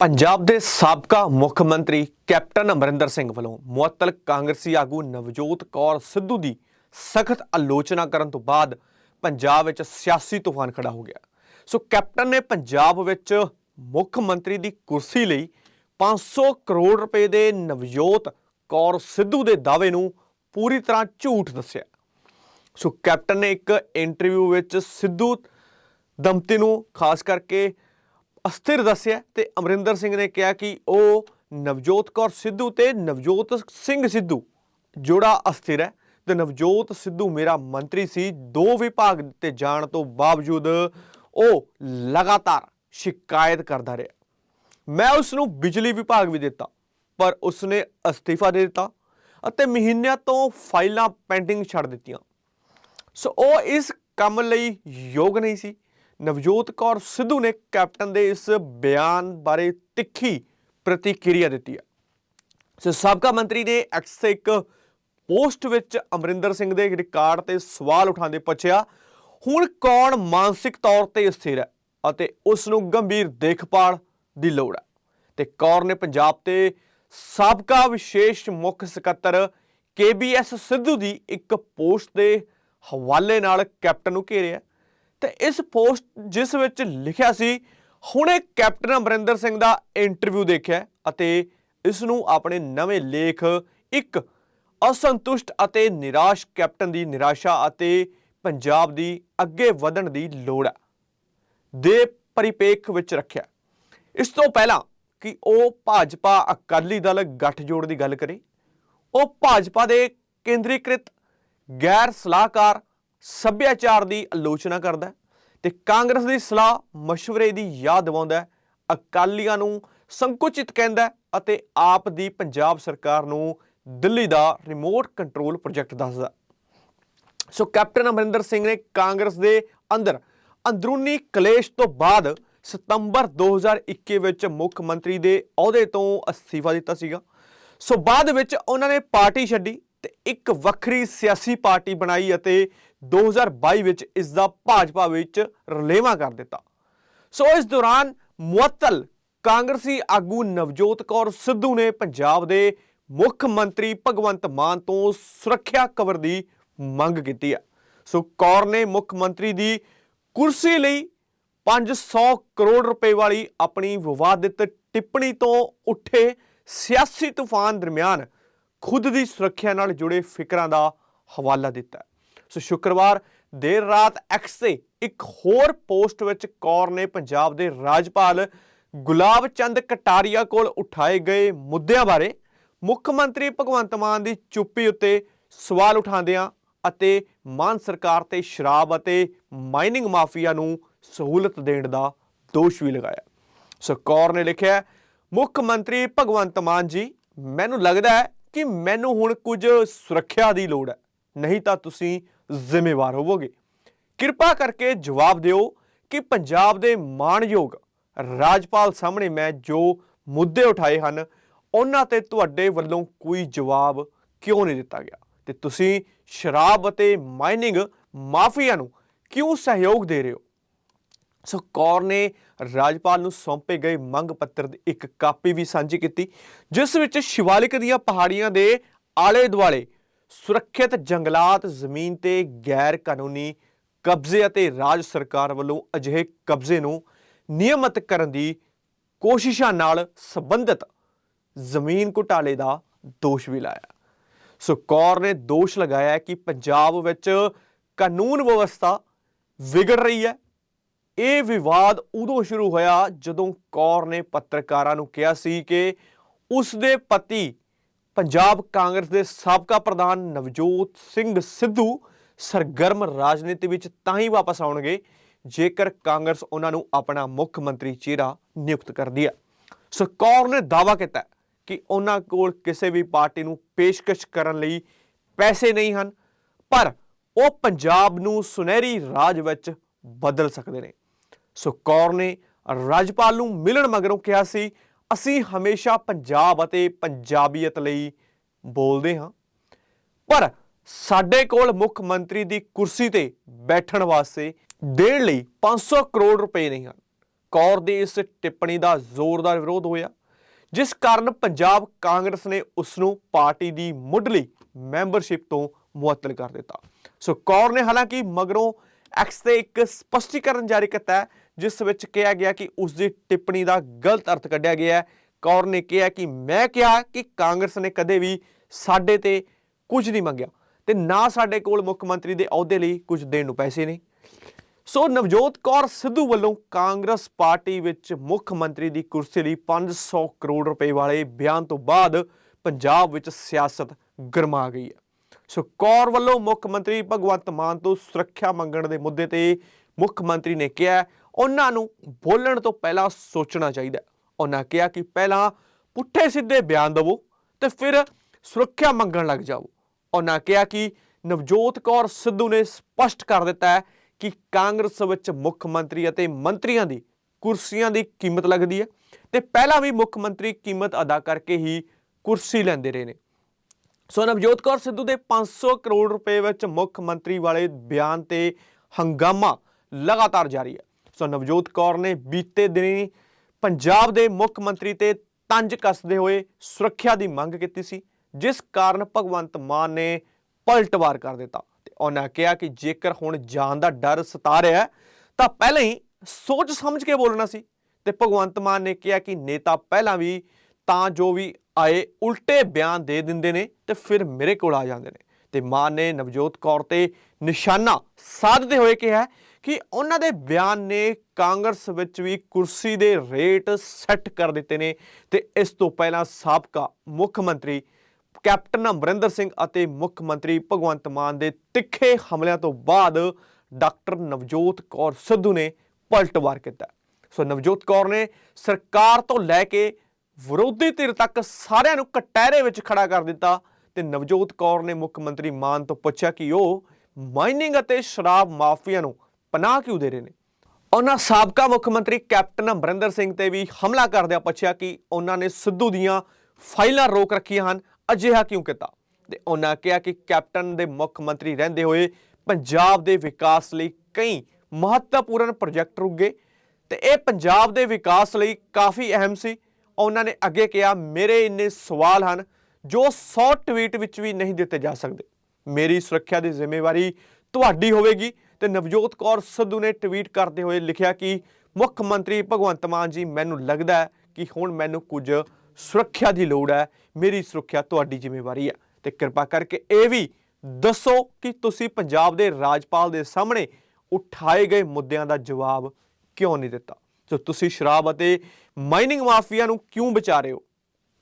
ਪੰਜਾਬ ਦੇ ਸਾਬਕਾ ਮੁੱਖ ਮੰਤਰੀ ਕੈਪਟਨ ਅਮਰਿੰਦਰ ਸਿੰਘ ਵੱਲੋਂ ਮੁਅੱਤਲ ਕਾਂਗਰਸੀ ਆਗੂ ਨਵਜੋਤ ਕੌਰ ਸਿੱਧੂ ਦੀ ਸਖਤ ਆਲੋਚਨਾ ਕਰਨ ਤੋਂ ਬਾਅਦ ਪੰਜਾਬ ਵਿੱਚ ਸਿਆਸੀ ਤੂਫਾਨ ਖੜਾ ਹੋ ਗਿਆ। ਸੋ ਕੈਪਟਨ ਨੇ ਪੰਜਾਬ ਵਿੱਚ ਮੁੱਖ ਮੰਤਰੀ ਦੀ ਕੁਰਸੀ ਲਈ 500 ਕਰੋੜ ਰੁਪਏ ਦੇ ਨਵਜੋਤ ਕੌਰ ਸਿੱਧੂ ਦੇ ਦਾਅਵੇ ਨੂੰ ਪੂਰੀ ਤਰ੍ਹਾਂ ਝੂਠ ਦੱਸਿਆ। ਸੋ ਕੈਪਟਨ ਨੇ ਇੱਕ ਇੰਟਰਵਿਊ ਵਿੱਚ ਸਿੱਧੂ ਦੰਪਤੀ ਨੂੰ ਖਾਸ ਕਰਕੇ ਅਸਥਿਰ ਦੱਸਿਆ ਤੇ ਅਮਰਿੰਦਰ ਸਿੰਘ ਨੇ ਕਿਹਾ ਕਿ ਉਹ ਨਵਜੋਤ ਕੌਰ ਸਿੱਧੂ ਤੇ ਨਵਜੋਤ ਸਿੰਘ ਸਿੱਧੂ ਜੋੜਾ ਅਸਥਿਰ ਹੈ ਤੇ ਨਵਜੋਤ ਸਿੱਧੂ ਮੇਰਾ ਮੰਤਰੀ ਸੀ, ਦੋ ਵਿਭਾਗ ਦਿੱਤੇ ਜਾਣ ਤੋਂ ਬਾਵਜੂਦ ਉਹ ਲਗਾਤਾਰ ਸ਼ਿਕਾਇਤ ਕਰਦਾ ਰਿਹਾ। ਮੈਂ ਉਸ ਨੂੰ ਬਿਜਲੀ ਵਿਭਾਗ ਵੀ ਦਿੱਤਾ, ਪਰ ਉਸਨੇ ਅਸਤੀਫਾ ਦੇ ਦਿੱਤਾ ਅਤੇ ਮਹੀਨਿਆਂ ਤੋਂ ਫਾਈਲਾਂ ਪੈਂਡਿੰਗ ਛੱਡ ਦਿੱਤੀਆਂ। ਸੋ ਉਹ ਇਸ ਕੰਮ ਲਈ ਯੋਗ ਨਹੀਂ ਸੀ। ਨਵਜੋਤ ਕੌਰ ਸਿੱਧੂ ਨੇ ਕੈਪਟਨ ਦੇ ਇਸ ਬਿਆਨ ਬਾਰੇ ਤਿੱਖੀ ਪ੍ਰਤੀਕਿਰਿਆ ਦਿੱਤੀ ਹੈ। ਸੋ ਸਾਬਕਾ ਮੰਤਰੀ ਨੇ ਐਕਸ ਇੱਕ ਪੋਸਟ ਵਿੱਚ ਅਮਰਿੰਦਰ ਸਿੰਘ ਦੇ ਰਿਕਾਰਡ ਤੇ ਸਵਾਲ ਉਠਾਉਂਦੇ ਪੁੱਛਿਆ, ਹੁਣ ਕੌਣ ਮਾਨਸਿਕ ਤੌਰ ਤੇ ਸਥਿਰ ਹੈ ਅਤੇ ਉਸ ਨੂੰ ਗੰਭੀਰ ਦੇਖਭਾਲ ਦੀ ਲੋੜ ਹੈ? ਤੇ ਕੌਰ ਨੇ ਪੰਜਾਬ ਤੇ ਸਾਬਕਾ ਵਿਸ਼ੇਸ਼ ਮੁੱਖ ਸਕੱਤਰ ਕੇਬੀਐਸ ਸਿੱਧੂ ਦੀ ਇੱਕ ਪੋਸਟ ਦੇ ਹਵਾਲੇ ਨਾਲ ਕੈਪਟਨ ਨੂੰ ਘੇਰਿਆ। ਤੇ ਇਸ ਪੋਸਟ ਜਿਸ ਵਿੱਚ ਲਿਖਿਆ ਸੀ, ਹੁਣੇ ਕੈਪਟਨ ਅਮਰਿੰਦਰ ਸਿੰਘ ਦਾ ਇੰਟਰਵਿਊ ਦੇਖਿਆ ਅਤੇ ਇਸ ਨੂੰ ਆਪਣੇ ਨਵੇਂ ਲੇਖ ਇੱਕ ਅਸੰਤੁਸ਼ਟ ਅਤੇ ਨਿਰਾਸ਼ ਕੈਪਟਨ ਦੀ ਨਿਰਾਸ਼ਾ ਅਤੇ ਪੰਜਾਬ ਦੀ ਅੱਗੇ ਵਧਣ ਦੀ ਲੋੜ ਹੈ ਦੇ ਪਰਿਪੇਖ ਵਿੱਚ ਰੱਖਿਆ। ਇਸ ਤੋਂ ਪਹਿਲਾਂ ਕਿ ਉਹ ਭਾਜਪਾ ਅਕਾਲੀ ਦਲ ਗੱਠਜੋੜ ਦੀ ਗੱਲ ਕਰੇ, ਉਹ ਭਾਜਪਾ ਦੇ ਕੇਂਦਰੀਕ੍ਰਿਤ ਗੈਰ ਸਲਾਹਕਾਰ ਸੱਭਿਆਚਾਰ ਦੀ ਆਲੋਚਨਾ ਕਰਦਾ ਹੈ ਤੇ ਕਾਂਗਰਸ ਦੀ ਸਲਾਹ مشਵਰੇ ਦੀ ਯਾਦ ਦਿਵਾਉਂਦਾ ਅਕਾਲੀਆਂ ਨੂੰ ਸੰਕੁਚਿਤ ਕਹਿੰਦਾ ਅਤੇ ਆਪ ਦੀ ਪੰਜਾਬ ਸਰਕਾਰ ਨੂੰ ਦਿੱਲੀ ਦਾ ਰਿਮੋਟ ਕੰਟਰੋਲ ਪ੍ਰੋਜੈਕਟ ਦੱਸਦਾ ਸੋ ਕੈਪਟਨ ਅਮਰਿੰਦਰ ਸਿੰਘ ਨੇ ਕਾਂਗਰਸ ਦੇ ਅੰਦਰ ਅੰਦਰੂਨੀ ਕਲੇਸ਼ ਤੋਂ ਬਾਅਦ ਸਤੰਬਰ 2021 ਵਿੱਚ ਮੁੱਖ ਮੰਤਰੀ ਦੇ ਅਹੁਦੇ ਤੋਂ ਅਸਤੀਫਾ ਦਿੱਤਾ ਸੀਗਾ। ਸੋ ਬਾਅਦ ਵਿੱਚ ਉਹਨਾਂ ਨੇ ਪਾਰਟੀ ਛੱਡੀ ਤੇ ਇੱਕ ਵੱਖਰੀ ਸਿਆਸੀ ਪਾਰਟੀ ਬਣਾਈ ਅਤੇ 2022 ਵਿੱਚ ਇਸ ਦਾ ਭਾਜਪਾ ਵਿੱਚ ਰਲੇਵਾਂ ਕਰ ਦਿੱਤਾ। ਸੋ ਇਸ ਦੌਰਾਨ ਮੁਅੱਤਲ ਕਾਂਗਰਸੀ ਆਗੂ ਨਵਜੋਤ ਕੌਰ ਸਿੱਧੂ ਨੇ ਪੰਜਾਬ ਦੇ ਮੁੱਖ ਮੰਤਰੀ ਭਗਵੰਤ ਮਾਨ ਤੋਂ ਸੁਰੱਖਿਆ ਕਵਰ ਦੀ ਮੰਗ ਕੀਤੀ ਹੈ। ਸੋ ਕੌਰ ਨੇ ਮੁੱਖ ਮੰਤਰੀ ਦੀ ਕੁਰਸੀ ਲਈ 500 ਕਰੋੜ ਰੁਪਏ ਵਾਲੀ ਆਪਣੀ ਵਿਵਾਦਿਤ ਟਿੱਪਣੀ ਤੋਂ ਉੱਠੇ ਸਿਆਸੀ ਤੂਫਾਨ ਦਰਮਿਆਨ ਖੁਦ ਦੀ ਸੁਰੱਖਿਆ ਨਾਲ ਜੁੜੇ ਫਿਕਰਾਂ ਦਾ ਹਵਾਲਾ ਦਿੱਤਾ ਸੋ ਸ਼ੁੱਕਰਵਾਰ ਦੇਰ ਰਾਤ ਐਕਸ ਤੇ ਇੱਕ ਹੋਰ ਪੋਸਟ ਵਿੱਚ ਕੌਰ ਨੇ ਪੰਜਾਬ ਦੇ ਰਾਜਪਾਲ ਗੁਲਾਬ ਚੰਦ ਕਟਾਰੀਆ ਕੋਲ ਉਠਾਏ ਗਏ ਮੁੱਦਿਆਂ ਬਾਰੇ ਮੁੱਖ ਮੰਤਰੀ ਭਗਵੰਤ ਮਾਨ ਦੀ ਚੁੱਪੀ ਉੱਤੇ ਸਵਾਲ ਉਠਾਉਂਦਿਆਂ ਅਤੇ ਮਾਨ ਸਰਕਾਰ ਤੇ ਸ਼ਰਾਬ ਅਤੇ ਮਾਈਨਿੰਗ ਮਾਫੀਆ ਨੂੰ ਸਹੂਲਤ ਦੇਣ ਦਾ ਦੋਸ਼ ਵੀ ਲਗਾਇਆ। ਸੋ ਕੌਰ ਨੇ ਲਿਖਿਆ, ਮੁੱਖ ਮੰਤਰੀ ਭਗਵੰਤ ਮਾਨ ਜੀ, ਮੈਨੂੰ ਲੱਗਦਾ ਹੈ ਕਿ ਮੈਨੂੰ ਹੁਣ ਕੁਝ ਸੁਰੱਖਿਆ ਦੀ ਲੋੜ ਹੈ। ਨਹੀਂ ਤਾਂ ਤੁਸੀਂ ਜ਼ਿੰਮੇਵਾਰ ਹੋਵੋਗੇ। ਕਿਰਪਾ ਕਰਕੇ ਜਵਾਬ ਦਿਓ ਕਿ ਪੰਜਾਬ ਦੇ ਮਾਣਯੋਗ ਰਾਜਪਾਲ ਸਾਹਮਣੇ ਮੈਂ ਜੋ ਮੁੱਦੇ ਉਠਾਏ ਹਨ, ਉਹਨਾਂ ਤੇ ਤੁਹਾਡੇ ਵੱਲੋਂ ਕੋਈ ਜਵਾਬ ਕਿਉਂ ਨਹੀਂ ਦਿੱਤਾ ਗਿਆ? ਤੇ ਤੁਸੀਂ ਸ਼ਰਾਬ ਅਤੇ ਮਾਈਨਿੰਗ ਮਾਫੀਆ ਨੂੰ ਕਿਉਂ ਸਹਿਯੋਗ ਦੇ ਰਹੇ ਹੋ? ਸੋ ਕੌਰ ਨੇ ਰਾਜਪਾਲ ਨੂੰ ਸੌਂਪੇ ਗਏ ਮੰਗ ਪੱਤਰ ਦੀ ਇੱਕ ਕਾਪੀ ਵੀ ਸਾਂਝੀ ਕੀਤੀ, ਜਿਸ ਵਿੱਚ ਸ਼ਿਵਾਲਿਕ ਦੀਆਂ ਪਹਾੜੀਆਂ ਦੇ ਆਲੇ ਦੁਆਲੇ ਸੁਰੱਖਿਅਤ ਜੰਗਲਾਤ ਜ਼ਮੀਨ ਤੇ ਗੈਰ ਕਾਨੂੰਨੀ ਕਬਜ਼ੇ ਅਤੇ ਰਾਜ ਸਰਕਾਰ ਵੱਲੋਂ ਅਜਿਹੇ ਕਬਜ਼ੇ ਨੂੰ ਨਿਯਮਤ ਕਰਨ ਦੀ ਕੋਸ਼ਿਸ਼ਾਂ ਨਾਲ ਸੰਬੰਧਿਤ ਜ਼ਮੀਨ ਘੁਟਾਲੇ ਦਾ ਦੋਸ਼ ਵੀ ਲਾਇਆ। ਸੋ ਕੌਰ ਨੇ ਦੋਸ਼ ਲਗਾਇਆ ਕਿ ਪੰਜਾਬ ਵਿੱਚ ਕਾਨੂੰਨ ਵਿਵਸਥਾ ਵਿਗੜ ਰਹੀ ਹੈ। ਇਹ ਵਿਵਾਦ ਉਦੋਂ ਸ਼ੁਰੂ ਹੋਇਆ ਜਦੋਂ ਕੌਰ ਨੇ ਪੱਤਰਕਾਰਾਂ ਨੂੰ ਕਿਹਾ ਸੀ ਕਿ ਉਸ ਦੇ ਪਤੀ ਪੰਜਾਬ ਕਾਂਗਰਸ ਦੇ ਸਾਬਕਾ ਪ੍ਰਧਾਨ ਨਵਜੋਤ ਸਿੰਘ ਸਿੱਧੂ ਸਰਗਰਮ ਰਾਜਨੀਤੀ ਵਿੱਚ ਤਾਂ ਹੀ ਵਾਪਸ ਆਉਣਗੇ, ਜੇਕਰ ਕਾਂਗਰਸ ਉਹਨਾਂ ਨੂੰ ਆਪਣਾ ਮੁੱਖ ਮੰਤਰੀ ਚਿਹਰਾ ਨਿਯੁਕਤ ਕਰਦੀ ਹੈ। ਸੋ ਕੌਰ ਨੇ ਦਾਅਵਾ ਕੀਤਾ ਕਿ ਉਹਨਾਂ ਕੋਲ ਕਿਸੇ ਵੀ ਪਾਰਟੀ ਨੂੰ ਪੇਸ਼ਕਸ਼ ਕਰਨ ਲਈ ਪੈਸੇ ਨਹੀਂ ਹਨ, ਪਰ ਉਹ ਪੰਜਾਬ ਨੂੰ ਸੁਨਹਿਰੀ ਰਾਜ ਵਿੱਚ ਬਦਲ ਸਕਦੇ ਨੇ। ਸੋ ਕੌਰ ਨੇ ਰਾਜਪਾਲ ਨੂੰ ਮਿਲਣ ਮਗਰੋਂ ਕਿਹਾ ਸੀ ਅਸੀਂ ਹਮੇਸ਼ਾ ਪੰਜਾਬ ਅਤੇ ਪੰਜਾਬੀਅਤ ਲਈ ਬੋਲਦੇ ਹਾਂ। ਪਰ ਸਾਡੇ ਕੋਲ ਮੁੱਖ ਮੰਤਰੀ ਦੀ ਕੁਰਸੀ ਤੇ ਬੈਠਣ ਵਾਸਤੇ ਦੇਣ ਲਈ 500 ਕਰੋੜ ਰੁਪਏ ਨਹੀਂ ਹਨ। ਕੌਰ ਦੀ ਇਸ ਟਿੱਪਣੀ ਦਾ ਜ਼ੋਰਦਾਰ ਵਿਰੋਧ ਹੋਇਆ ਜਿਸ ਕਾਰਨ ਪੰਜਾਬ ਕਾਂਗਰਸ ਨੇ ਉਸ ਨੂੰ ਪਾਰਟੀ ਦੀ ਮੁੱਢਲੀ ਮੈਂਬਰਸ਼ਿਪ ਤੋਂ ਮੁਅੱਤਲ ਕਰ ਦਿੱਤਾ। ਸੋ ਕੌਰ ਨੇ ਹਾਲਾਂਕਿ ਮਗਰੋਂ ਐਕਸ ਤੇ ਇੱਕ ਸਪਸ਼ਟੀਕਰਨ ਜਾਰੀ ਕੀਤਾ ਹੈ, ਜਿਸ ਵਿੱਚ ਕਿਹਾ ਗਿਆ ਕਿ ਉਸ ਦੀ ਟਿੱਪਣੀ ਦਾ ਗਲਤ ਅਰਥ ਕੱਢਿਆ ਗਿਆ ਹੈ। ਕੌਰ ਨੇ ਕਿਹਾ ਕਿ ਮੈਂ ਕਿਹਾ ਕਿ ਕਾਂਗਰਸ ਨੇ ਕਦੇ ਵੀ ਸਾਡੇ ਤੇ ਕੁਝ ਨਹੀਂ ਮੰਗਿਆ ਤੇ ਨਾ ਸਾਡੇ ਕੋਲ ਮੁੱਖ ਮੰਤਰੀ ਦੇ ਅਹੁਦੇ ਲਈ ਕੁਝ ਦੇਣ ਨੂੰ ਪੈਸੇ ਨਹੀਂ ਸੋ ਨਵਜੋਤ ਕੌਰ ਸਿੱਧੂ ਵੱਲੋਂ ਕਾਂਗਰਸ ਪਾਰਟੀ ਵਿੱਚ ਮੁੱਖ ਮੰਤਰੀ ਦੀ ਕੁਰਸੀ ਲਈ 500 ਕਰੋੜ ਰੁਪਏ ਵਾਲੇ ਬਿਆਨ ਤੋਂ ਬਾਅਦ ਪੰਜਾਬ ਵਿੱਚ ਸਿਆਸਤ ਗਰਮਾ ਗਈ ਹੈ। ਸੋ ਕੌਰ ਵੱਲੋਂ ਮੁੱਖ ਮੰਤਰੀ ਭਗਵੰਤ ਮਾਨ ਤੋਂ ਸੁਰੱਖਿਆ ਮੰਗਣ ਦੇ ਮੁੱਦੇ ਤੇ ਮੁੱਖ ਮੰਤਰੀ ਨੇ ਕਿਹਾ ਉਹਨਾਂ ਨੂੰ ਬੋਲਣ ਤੋਂ ਪਹਿਲਾਂ ਸੋਚਣਾ ਚਾਹੀਦਾ ਉਹਨਾਂ ਕਿਹਾ ਕਿ ਪਹਿਲਾਂ ਪੁੱਠੇ ਸਿੱਧੇ ਬਿਆਨ ਦਿਵੋ ਤੇ ਫਿਰ ਸੁਰੱਖਿਆ ਮੰਗਣ ਲੱਗ ਜਾਓ ਉਹਨਾਂ ਕਿਹਾ ਕਿ ਨਵਜੋਤ ਕੌਰ ਸਿੱਧੂ ਨੇ ਸਪਸ਼ਟ ਕਰ ਦਿੱਤਾ ਹੈ ਕਿ ਕਾਂਗਰਸ ਵਿੱਚ ਮੁੱਖ ਮੰਤਰੀ ਅਤੇ ਮੰਤਰੀਆਂ ਦੀ ਕੁਰਸੀਆਂ ਦੀ ਕੀਮਤ ਲੱਗਦੀ ਹੈ ਤੇ ਪਹਿਲਾਂ ਵੀ ਮੁੱਖ ਮੰਤਰੀ ਕੀਮਤ ਅਦਾ ਕਰਕੇ ਹੀ ਕੁਰਸੀ ਲੈਂਦੇ ਰਹੇ ਨੇ। ਸੋ ਨਵਜੋਤ ਕੌਰ ਸਿੱਧੂ ਦੇ 500 ਕਰੋੜ ਰੁਪਏ ਵਿੱਚ ਮੁੱਖ ਮੰਤਰੀ ਵਾਲੇ ਬਿਆਨ ਤੇ ਹੰਗਾਮਾ ਲਗਾਤਾਰ ਜਾਰੀ ਹੈ। ਸੋ ਨਵਜੋਤ ਕੌਰ ਨੇ ਬੀਤੇ ਦਿਨੀ ਪੰਜਾਬ ਦੇ ਮੁੱਖ ਮੰਤਰੀ ਤੇ ਤੰਜ ਕੱਸਦੇ ਹੋਏ ਸੁਰੱਖਿਆ ਦੀ ਮੰਗ ਕੀਤੀ ਸੀ ਜਿਸ ਕਾਰਨ ਭਗਵੰਤ ਮਾਨ ਨੇ ਪਲਟਵਾਰ ਕਰ ਦਿੱਤਾ। ਤੇ ਉਹਨਾਂ ਕਿਹਾ ਕਿ ਜੇਕਰ ਹੁਣ ਜਾਨ ਦਾ ਡਰ ਸਤਾ ਰਿਹਾ ਹੈ, ਤਾਂ ਪਹਿਲਾਂ ਹੀ ਸੋਚ ਸਮਝ ਕੇ ਬੋਲਣਾ ਸੀ। ਤੇ ਭਗਵੰਤ ਮਾਨ ਨੇ ਕਿਹਾ ਕਿ ਨੇਤਾ ਪਹਿਲਾਂ ਵੀ ਤਾਂ ਜੋ ਵੀ ਆਏ ਉਲਟੇ ਬਿਆਨ ਦੇ ਦਿੰਦੇ ਨੇ ਤੇ ਫਿਰ ਮੇਰੇ ਕੋਲ ਆ ਜਾਂਦੇ ਨੇ। ਤੇ ਮਾਨ ਨੇ ਨਵਜੋਤ ਕੌਰ ਤੇ ਨਿਸ਼ਾਨਾ ਸਾਧਦੇ ਹੋਏ ਕਿਹਾ ਕਿ ਉਹਨਾਂ ਦੇ ਬਿਆਨ ਨੇ ਕਾਂਗਰਸ ਵਿੱਚ ਵੀ ਕੁਰਸੀ ਦੇ ਰੇਟ ਸੈੱਟ ਕਰ ਦਿੱਤੇ ਨੇ ਤੇ ਇਸ ਤੋਂ ਪਹਿਲਾਂ ਸਾਬਕਾ ਮੁੱਖ ਮੰਤਰੀ ਕੈਪਟਨ ਅਮਰਿੰਦਰ ਸਿੰਘ ਅਤੇ ਮੁੱਖ ਮੰਤਰੀ ਭਗਵੰਤ ਮਾਨ ਦੇ ਤਿੱਖੇ ਹਮਲਿਆਂ ਤੋਂ ਬਾਅਦ ਡਾਕਟਰ ਨਵਜੋਤ ਕੌਰ ਸਿੱਧੂ ਨੇ ਪਲਟਵਾਰ ਕੀਤਾ। ਸੋ ਨਵਜੋਤ ਕੌਰ ਨੇ ਸਰਕਾਰ ਤੋਂ ਲੈ ਕੇ ਵਿਰੋਧੀ ਧਿਰ ਤੱਕ ਸਾਰਿਆਂ ਨੂੰ ਕਟਹਿਰੇ ਵਿੱਚ ਖੜਾ ਕਰ ਦਿੱਤਾ ਤੇ ਨਵਜੋਤ ਕੌਰ ਨੇ ਮੁੱਖ ਮੰਤਰੀ ਮਾਨ ਤੋਂ ਪੁੱਛਿਆ ਕਿ ਉਹ ਮਾਈਨਿੰਗ ਅਤੇ ਸ਼ਰਾਬ ਮਾਫੀਆ ਨੂੰ ਪਨਾਹ ਕਿਉਂ ਦੇ ਰਹੇ ਨੇ? ਉਹਨਾਂ ਸਾਬਕਾ ਮੁੱਖ ਮੰਤਰੀ ਕੈਪਟਨ ਅਮਰਿੰਦਰ ਸਿੰਘ ਤੇ ਵੀ ਹਮਲਾ ਕਰਦਿਆਂ ਪੁੱਛਿਆ ਕਿ ਉਹਨਾਂ ਨੇ ਸਿੱਧੂ ਦੀਆਂ ਫਾਈਲਾਂ ਰੋਕ ਰੱਖੀਆਂ ਹਨ, ਅਜਿਹਾ ਕਿਉਂ ਕੀਤਾ? ਤੇ ਉਹਨਾਂ ਕਿਹਾ ਕਿ ਕੈਪਟਨ ਦੇ ਮੁੱਖ ਮੰਤਰੀ ਰਹਿੰਦੇ ਹੋਏ ਪੰਜਾਬ ਦੇ ਵਿਕਾਸ ਲਈ ਕਈ ਮਹੱਤਵਪੂਰਨ ਪ੍ਰੋਜੈਕਟ ਰੁਕੇ ਤੇ ਇਹ ਪੰਜਾਬ ਦੇ ਵਿਕਾਸ ਲਈ ਕਾਫੀ ਅਹਿਮ ਸੀ। ਉਹਨਾਂ ਨੇ ਅੱਗੇ ਕਿਹਾ, ਮੇਰੇ ਇੰਨੇ ਸਵਾਲ ਹਨ ਜੋ 100 ਟਵੀਟ ਵਿੱਚ ਵੀ ਨਹੀਂ ਦਿੱਤੇ ਜਾ ਸਕਦੇ। ਮੇਰੀ ਸੁਰੱਖਿਆ ਦੀ ਜ਼ਿੰਮੇਵਾਰੀ ਤੁਹਾਡੀ ਹੋਵੇਗੀ। ਤੇ ਨਵਜੋਤ ਕੌਰ ਸਿੱਧੂ ਨੇ ਟਵੀਟ ਕਰਦੇ ਹੋਏ ਲਿਖਿਆ ਕਿ ਮੁੱਖ ਮੰਤਰੀ ਭਗਵੰਤ ਮਾਨ ਜੀ, ਮੈਨੂੰ ਲੱਗਦਾ ਹੈ ਕਿ ਹੁਣ ਮੈਨੂੰ ਕੁਝ ਸੁਰੱਖਿਆ ਦੀ ਲੋੜ ਹੈ। ਮੇਰੀ ਸੁਰੱਖਿਆ ਤੁਹਾਡੀ ਜ਼ਿੰਮੇਵਾਰੀ ਹੈ। ਤੇ ਕਿਰਪਾ ਕਰਕੇ ਇਹ ਵੀ ਦੱਸੋ ਕਿ ਤੁਸੀਂ ਪੰਜਾਬ ਦੇ ਰਾਜਪਾਲ ਦੇ ਸਾਹਮਣੇ ਉਠਾਏ ਗਏ ਮੁੱਦਿਆਂ ਦਾ ਜਵਾਬ ਕਿਉਂ ਨਹੀਂ ਦਿੱਤਾ? ਸੋ ਤੁਸੀਂ ਸ਼ਰਾਬ ਅਤੇ ਮਾਈਨਿੰਗ ਮਾਫੀਆ ਨੂੰ ਕਿਉਂ ਬਚਾ ਰਹੇ ਹੋ?